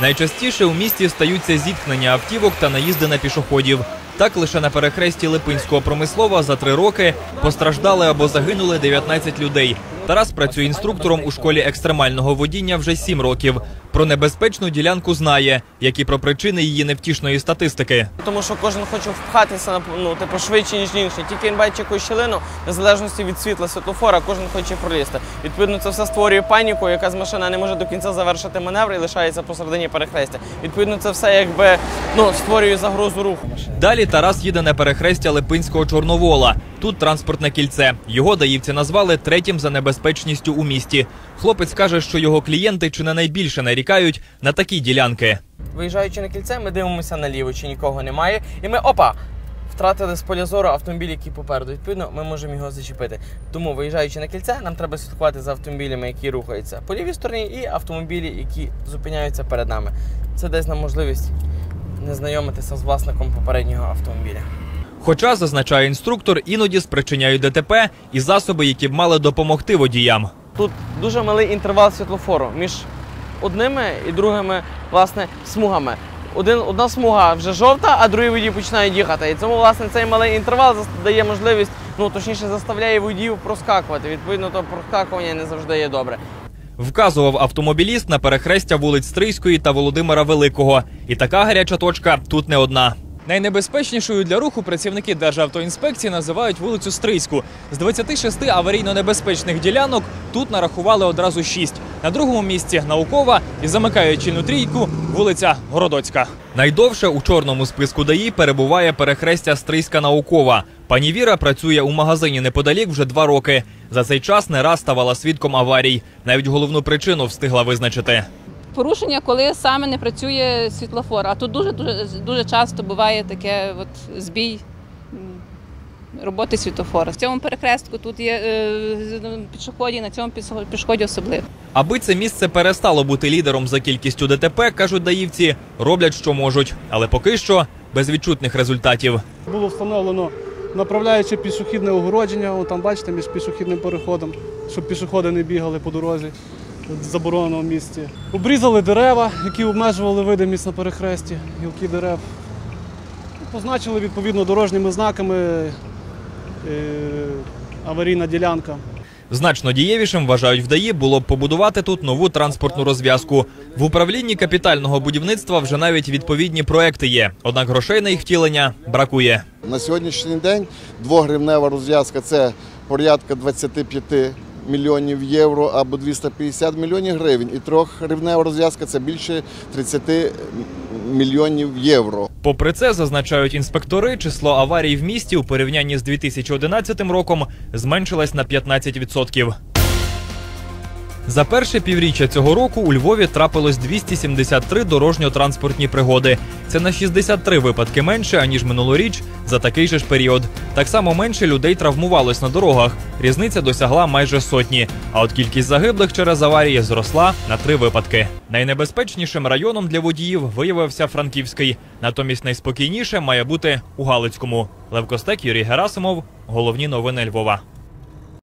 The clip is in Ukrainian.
Найчастіше у місті стаються зіткнення автівок та наїзди на пішоходів. Так лише на перехресті Липинського промислова за три роки постраждали або загинули 19 людей. Тарас працює інструктором у школі екстремального водіння вже сім років. Про небезпечну ділянку знає, як і про причини її невтішної статистики. Тому що кожен хоче впхатися на ну, типу, швидше, ніж інший. Тільки він бачить якусь щілину, незалежності від світла світлофора, кожен хоче пролізти. Відповідно, це все створює паніку, яка з машина не може до кінця завершити маневр і лишається посередині перехрестя. Відповідно, це все якби ну, створює загрозу руху. Далі Тарас їде на перехрестя Липинського Чорновола. Тут транспортне кільце. Його даївці назвали третім за небезпечністю у місті. Хлопець каже, що його клієнти чи не найбільше нарікають на такі ділянки. Виїжджаючи на кільце, ми дивимося наліво, чи нікого немає. І ми опа! Втратили з поля зору автомобіль, який попереду. Відповідно, ми можемо його зачепити. Тому, виїжджаючи на кільце, нам треба слідкувати за автомобілями, які рухаються по лівій стороні, і автомобілі, які зупиняються перед нами. Це дасть нам можливість не знайомитися з власником попереднього автомобіля. Хоча, зазначає інструктор, іноді спричиняють ДТП і засоби, які б мали допомогти водіям. Тут дуже малий інтервал світлофору між одними і другими власне смугами. Один, одна смуга вже жовта, а другий водій починають їхати. І цьому власне цей малий інтервал дає можливість, ну точніше, заставляє водіїв проскакувати. Відповідно, то проскакування не завжди є добре. Вказував автомобіліст на перехрестя вулиць Стрийської та Володимира Великого. І така гаряча точка тут не одна. Найнебезпечнішою для руху працівники Державтоінспекції називають вулицю Стрийську. З 26 аварійно-небезпечних ділянок тут нарахували одразу 6. На другому місці наукова і замикаючи на трійку вулиця Городоцька. Найдовше у чорному списку ДАІ перебуває перехрестя Стрийська наукова. Пані Віра працює у магазині неподалік вже два роки. За цей час не раз ставала свідком аварій. Навіть головну причину встигла визначити. Порушення, коли саме не працює світлофор. А тут дуже дуже дуже часто буває таке от збій роботи світлофора. В цьому перехрестку тут є е, пішоході, на цьому пішо- пішоході особливо. Аби це місце перестало бути лідером за кількістю ДТП, кажуть даївці, роблять що можуть, але поки що без відчутних результатів. Було встановлено направляюче пішохідне огородження, О, там бачите, між пішохідним переходом, щоб пішоходи не бігали по дорозі в забороненому місці. Обрізали дерева, які обмежували видимість на перехресті, гілки дерев. Позначили відповідно дорожніми знаками е, аварійна ділянка. Значно дієвішим вважають вдаї було б побудувати тут нову транспортну розв'язку. В управлінні капітального будівництва вже навіть відповідні проекти є. Однак грошей на їх втілення бракує. На сьогоднішній день двогривнева розв'язка це порядка 25 мільйонів євро або 250 мільйонів гривень. І трьохривнева розв'язка це більше 30 мільйонів євро. Попри це, зазначають інспектори, число аварій в місті у порівнянні з 2011 роком зменшилось на 15%. За перше півріччя цього року у Львові трапилось 273 дорожньо-транспортні пригоди. Це на 63 випадки менше аніж минулоріч за такий же ж період. Так само менше людей травмувалось на дорогах. Різниця досягла майже сотні. А от кількість загиблих через аварії зросла на три випадки. Найнебезпечнішим районом для водіїв виявився Франківський. Натомість найспокійніше має бути у Галицькому. Лев Костек, Юрій Герасимов. Головні новини Львова.